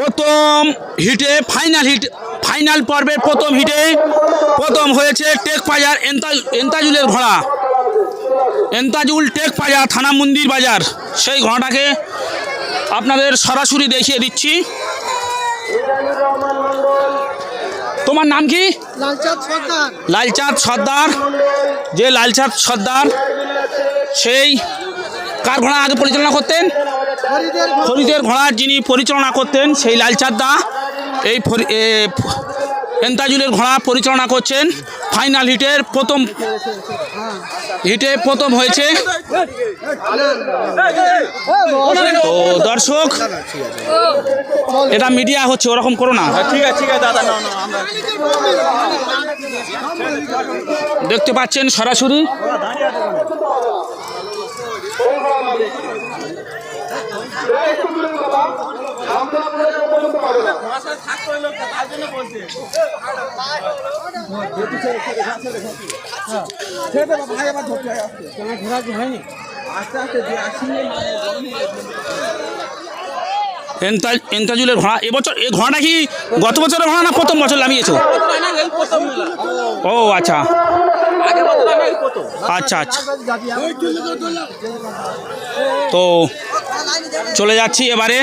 প্রথম হিটে final hit final পর্বের প্রথম হিটে প্রথম হয়েছে টেক বাজার এন্তা এন্তাজুলের ঘোড়া এন্তাজুল টেক বাজার থানা মন্দির বাজার। সেই ঘোড়াটাকে আপনাদের সরাসরি দেখিয়ে দিচ্ছি। তোমার নাম কি? লালচাঁদ সর্দার। যে লালচাঁদ সর্দার সেই কার ঘোড়া আগে পরিচালনা করতেন? ফরিদের ঘোড়ার যিনি পরিচালনা করতেন সেই লালচাঁদ দা। এই এন্তাজুলের ঘোড়া পরিচালনা করছেন। ফাইনাল হিটের প্রথম হিটে প্রথম হয়েছে। তো দর্শক এটা মিডিয়া হচ্ছে ওরকম করো না। ঠিক আছে ঠিক আছে দাদা এন্তা- এন্তাজুলের ঘোড়া এবছর এই ঘোড়াটা কি গত বছরের ঘোড়া না প্রথম বছর নামিয়েছো? ও আচ্ছা। আচ্ছা আচ্ছা। তো চলে যাচ্ছি এবারে।